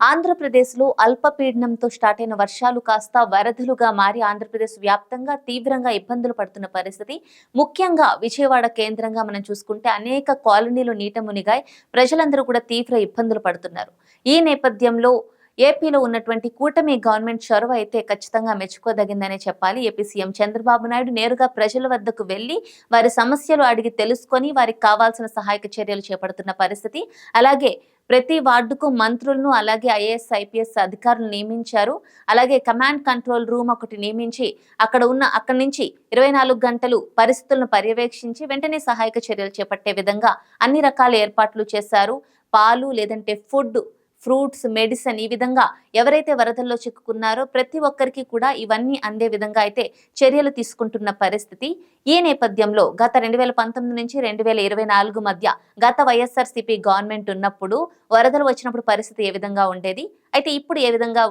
ఆంధ్రప్రదేశ్లో అల్పపీడనంతో స్టార్ట్ అయిన వర్షాలు కాస్త వరదలుగా మారి ఆంధ్రప్రదేశ్ వ్యాప్తంగా తీవ్రంగా ఇబ్బందులు పడుతున్న పరిస్థితి. ముఖ్యంగా విజయవాడ కేంద్రంగా మనం చూసుకుంటే అనేక కాలనీలు నీట మునిగాయి. ప్రజలందరూ కూడా తీవ్ర ఇబ్బందులు పడుతున్నారు. ఈ నేపథ్యంలో ఏపీలో ఉన్నటువంటి కూటమి గవర్నమెంట్ చొరవ అయితే ఖచ్చితంగా మెచ్చుకోదగిందనే చెప్పాలి. ఏపీ సీఎం చంద్రబాబు నాయుడు నేరుగా ప్రజల వద్దకు వెళ్ళి వారి సమస్యలు అడిగి తెలుసుకొని వారికి కావాల్సిన సహాయక చర్యలు చేపడుతున్న పరిస్థితి. అలాగే ప్రతి వార్డుకు మంత్రులను అలాగే ఐఏఎస్ ఐపీఎస్ అధికారులు నియమించారు. అలాగే కమాండ్ కంట్రోల్ రూమ్ ఒకటి నియమించి అక్కడ ఉన్న అక్కడి నుంచి ఇరవై నాలుగు గంటలు పరిస్థితులను పర్యవేక్షించి వెంటనే సహాయక చర్యలు చేపట్టే విధంగా అన్ని రకాల ఏర్పాట్లు చేశారు. పాలు లేదంటే ఫుడ్ ఫ్రూట్స్ మెడిసిన్ ఈ విధంగా ఎవరైతే వరదల్లో చిక్కుకున్నారో ప్రతి ఒక్కరికి కూడా ఇవన్నీ అందే విధంగా అయితే చర్యలు తీసుకుంటున్న పరిస్థితి. ఈ నేపథ్యంలో గత రెండు వేల పంతొమ్మిది నుంచి రెండు వేల ఇరవై నాలుగు మధ్య గత వైఎస్ఆర్సీపీ గవర్నమెంట్ ఉన్నప్పుడు వరదలు వచ్చినప్పుడు పరిస్థితి ఏ విధంగా ఉండేది? అయితే ఇప్పుడు ఏ విధంగా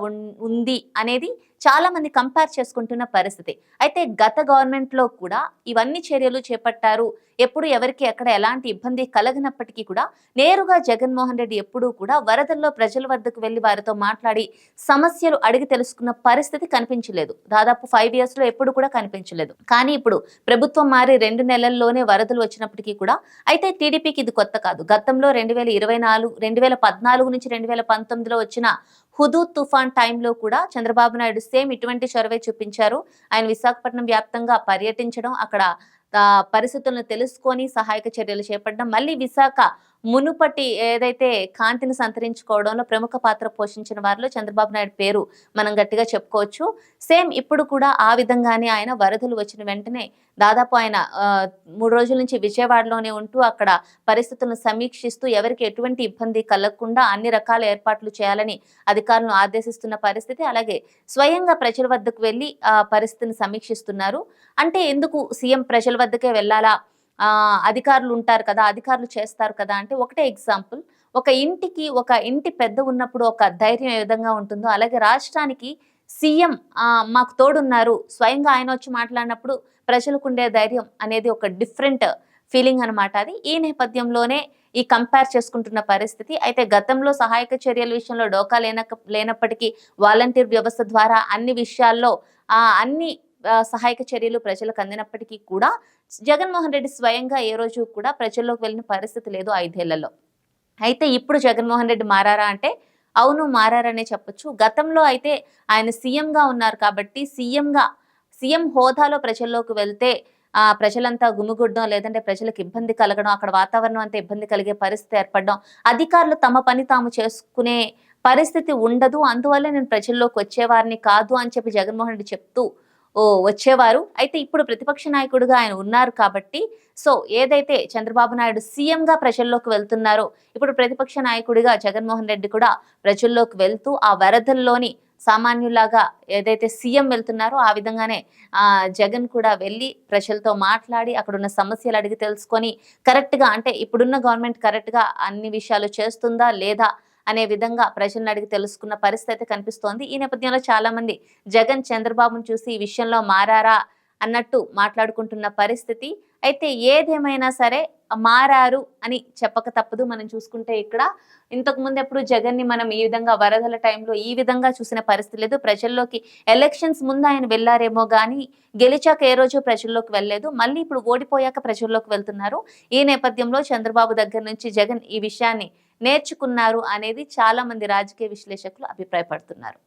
ఉంది అనేది చాలా మంది కంపేర్ చేసుకుంటున్న పరిస్థితి. అయితే గత గవర్నమెంట్లో కూడా ఇవన్నీ చర్యలు చేపట్టారు. ఎప్పుడు ఎవరికి ఎక్కడ ఎలాంటి ఇబ్బంది కలగనప్పటికీ కూడా నేరుగా జగన్మోహన్ రెడ్డి ఎప్పుడూ కూడా వరదల్లో ప్రజల వద్దకు వెళ్ళి వారితో మాట్లాడి సమస్యలు అడిగి తెలుసుకున్న పరిస్థితి కనిపించలేదు. దాదాపు ఫైవ్ ఇయర్స్లో ఎప్పుడు కూడా కనిపించలేదు. కానీ ఇప్పుడు ప్రభుత్వం మారి రెండు నెలల్లోనే వరదలు వచ్చినప్పటికీ కూడా అయితే టీడీపీకి ఇది కొత్త కాదు. గతంలో రెండు వేల ఇరవై నాలుగు రెండు వేల పద్నాలుగు నుంచి రెండు వేల పంతొమ్మిదిలో వచ్చిన హుదూ తుఫాన్ టైంలో కూడా చంద్రబాబు నాయుడు సేమ్ ఇటువంటి చొరవే చూపించారు. ఆయన విశాఖపట్నం వ్యాప్తంగా పర్యటించడం అక్కడ పరిస్థితులను తెలుసుకొని సహాయక చర్యలు చేపట్టడం మళ్ళీ విశాఖ మునుపటి ఏదైతే కాంతిని సంతరించుకోవడంలో ప్రముఖ పాత్ర పోషించిన వారిలో చంద్రబాబు నాయుడు పేరు మనం గట్టిగా చెప్పుకోవచ్చు. సేమ్ ఇప్పుడు కూడా ఆ విధంగానే ఆయన వరదలు వచ్చిన వెంటనే దాదాపు ఆయన మూడు రోజుల నుంచి విజయవాడలోనే ఉంటూ అక్కడ పరిస్థితులను సమీక్షిస్తూ ఎవరికి ఎటువంటి ఇబ్బంది కలగకుండా అన్ని రకాల ఏర్పాట్లు చేయాలని అధికారులను ఆదేశిస్తున్న పరిస్థితి. అలాగే స్వయంగా ప్రజల వద్దకు వెళ్ళి ఆ పరిస్థితిని సమీక్షిస్తున్నారు. అంటే ఎందుకు సీఎం ప్రజల వద్దకే వెళ్ళాలా? అధికారులు ఉంటారు కదా అధికారులు చేస్తారు కదా అంటే ఒకటే ఎగ్జాంపుల్. ఒక ఇంటికి ఒక ఇంటి పెద్ద ఉన్నప్పుడు ఒక ధైర్యం ఏ విధంగా ఉంటుందో అలాగే రాష్ట్రానికి సీఎం మాకు తోడున్నారు స్వయంగా ఆయన వచ్చి మాట్లాడినప్పుడు ప్రజలకు ఉండే ధైర్యం అనేది ఒక డిఫరెంట్ ఫీలింగ్ అనమాట అది. ఈ నేపథ్యంలోనే ఈ కంపేర్ చేసుకుంటున్న పరిస్థితి. అయితే గతంలో సహాయక చర్యల విషయంలో డోకా లేన లేనప్పటికీ వాలంటీర్ వ్యవస్థ ద్వారా అన్ని విషయాల్లో అన్ని సహాయక చర్యలు ప్రజలకు అందినప్పటికీ కూడా జగన్మోహన్ రెడ్డి స్వయంగా ఏ రోజు కూడా ప్రజల్లోకి వెళ్ళిన పరిస్థితి లేదు ఐదేళ్ళలో. అయితే ఇప్పుడు జగన్మోహన్ రెడ్డి మారారా అంటే అవును మారారనే చెప్పొచ్చు. గతంలో అయితే ఆయన సీఎంగా ఉన్నారు కాబట్టి సీఎంగా సీఎం హోదాలో ప్రజల్లోకి వెళ్తే ఆ ప్రజలంతా గుమిగుడ్డం లేదంటే ప్రజలకు ఇబ్బంది కలగడం అక్కడ వాతావరణం అంతా ఇబ్బంది కలిగే పరిస్థితి ఏర్పడడం అధికారులు తమ పని తాము చేసుకునే పరిస్థితి ఉండదు. అందువల్ల నేను ప్రజల్లోకి వచ్చేవారిని కాదు అని చెప్పి జగన్మోహన్ రెడ్డి చెప్తూ ఓ వచ్చేవారు. అయితే ఇప్పుడు ప్రతిపక్ష నాయకుడుగా ఆయన ఉన్నారు కాబట్టి సో ఏదైతే చంద్రబాబు నాయుడు సీఎంగా ప్రజల్లోకి వెళ్తున్నారో ఇప్పుడు ప్రతిపక్ష నాయకుడిగా జగన్మోహన్ రెడ్డి కూడా ప్రజల్లోకి వెళ్తూ ఆ వరదల్లోని సామాన్యులాగా ఏదైతే సీఎం వెళ్తున్నారో ఆ విధంగానే ఆ జగన్ కూడా వెళ్ళి ప్రజలతో మాట్లాడి అక్కడ ఉన్న సమస్యలు అడిగి తెలుసుకొని కరెక్ట్గా అంటే ఇప్పుడున్న గవర్నమెంట్ కరెక్ట్గా అన్ని విషయాలు చేస్తుందా లేదా అనే విధంగా ప్రజలను అడిగి తెలుసుకున్న పరిస్థితి కనిపిస్తోంది. ఈ నేపథ్యంలో చాలా మంది జగన్ చంద్రబాబును చూసి ఈ విషయంలో మారారా అన్నట్టు మాట్లాడుకుంటున్న పరిస్థితి. అయితే ఏదేమైనా సరే మారారు అని చెప్పక తప్పదు. మనం చూసుకుంటే ఇక్కడ ఇంతకు ముందు ఎప్పుడు జగన్ని మనం ఈ విధంగా వరదల టైంలో ఈ విధంగా చూసిన పరిస్థితి లేదు. ప్రజల్లోకి ఎలక్షన్స్ ముందు ఆయన వెళ్ళారేమో కానీ గెలిచాక ఏ రోజు ప్రజల్లోకి వెళ్ళలేదు. మళ్ళీ ఇప్పుడు ఓడిపోయాక ప్రజల్లోకి వెళ్తున్నారు. ఈ నేపథ్యంలో చంద్రబాబు దగ్గర నుంచి జగన్ ఈ విషయాన్ని నేర్చుకున్నారు అనేది చాలా మంది రాజకీయ విశ్లేషకులు అభిప్రాయపడుతున్నారు.